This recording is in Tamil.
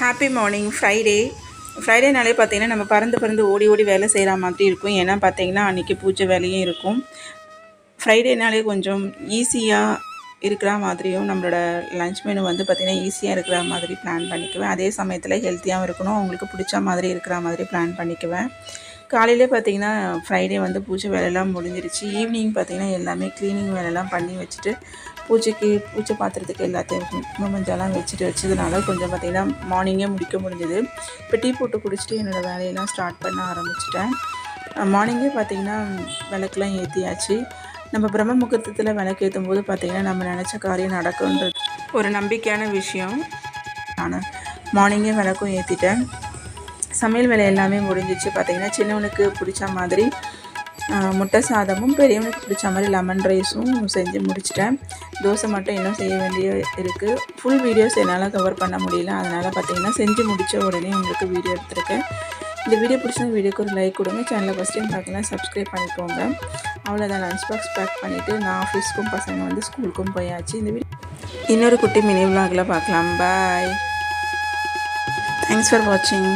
ஹாப்பி மார்னிங் ஃப்ரைடே ஃப்ரைடேனாலே பார்த்தீங்கன்னா நம்ம பறந்து பறந்து ஓடி ஓடி வேலை செய்கிற மாதிரி இருக்கும். ஏன்னா பார்த்தீங்கன்னா அன்றைக்கி பூஜை வேலையும் இருக்கும். ஃப்ரைடேனாலே கொஞ்சம் ஈஸியாக இருக்கிற மாதிரியும் நம்மளோட லஞ்ச் மெனு வந்து பார்த்திங்கன்னா ஈஸியாக இருக்கிற மாதிரி பிளான் பண்ணிக்குவேன். அதே சமயத்தில் ஹெல்த்தியாகவும் இருக்கணும். அவங்களுக்கு பிடிச்ச மாதிரி இருக்கிற மாதிரி பிளான் பண்ணிக்குவேன். காலையில் பார்த்தீங்கன்னா ஃப்ரைடே வந்து பூஜை வேலையெல்லாம் முடிஞ்சிருச்சு. ஈவினிங் பார்த்தீங்கன்னா எல்லாமே க்ளீனிங் வேலையெல்லாம் பண்ணி வச்சுட்டு பூஜைக்கு பூஜை பாத்திரத்துக்கு எல்லாத்தையும் குங்கும மஞ்சள்லாம் வச்சுட்டு வச்சதுனால கொஞ்சம் பார்த்திங்கன்னா மார்னிங்கே முடிக்க முடிஞ்சது. இப்போ டீ போட்டு குடிச்சிட்டு என்னோடய வேலையெல்லாம் ஸ்டார்ட் பண்ண ஆரம்பிச்சிட்டேன். மார்னிங்கே பார்த்திங்கன்னா விளக்கெலாம் ஏற்றியாச்சு நம்ம பிரம்ம முகூர்த்தத்தில் விளக்கு ஏற்றும் போது பார்த்திங்கன்னா நம்ம நினச்ச காரியம் நடக்குன்றது ஒரு நம்பிக்கையான விஷயம். நான் மார்னிங்கே விளக்கும் ஏற்றிட்டேன் சமையல் வேலை எல்லாமே முடிஞ்சிச்சு. பார்த்திங்கன்னா சின்னவனுக்கு பிடிச்ச மாதிரி முட்டை சாதமும் பெரியவனுக்கு பிடிச்ச மாதிரி லெமன் ரைஸும் செஞ்சு முடிச்சிட்டேன். தோசை மட்டும் இன்னும் செய்ய வேண்டிய இருக்குது ஃபுல் வீடியோஸ் என்னால் கவர் பண்ண முடியல. அதனால் பார்த்தீங்கன்னா செஞ்சு முடித்த உடனே உங்களுக்கு வீடியோ எடுத்திருக்கேன். இந்த வீடியோ பிடிச்ச வீடியோக்கு ஒரு லைக் கொடுங்க. சேனலை ஃபஸ்ட் டைம் பார்க்கலாம் சப்ஸ்கிரைப் பண்ணிக்கோங்க. அவ்வளோதான் லஞ்ச் பாக்ஸ் பேக் பண்ணிவிட்டு நான் ஆஃபீஸ்க்கும் பசங்க வந்து ஸ்கூலுக்கும் போயாச்சு. இந்த வீடியோ இன்னொரு குட்டி மினி விலாகில் பார்க்கலாம். பாய் தேங்க்ஸ் ஃபார் வாட்சிங்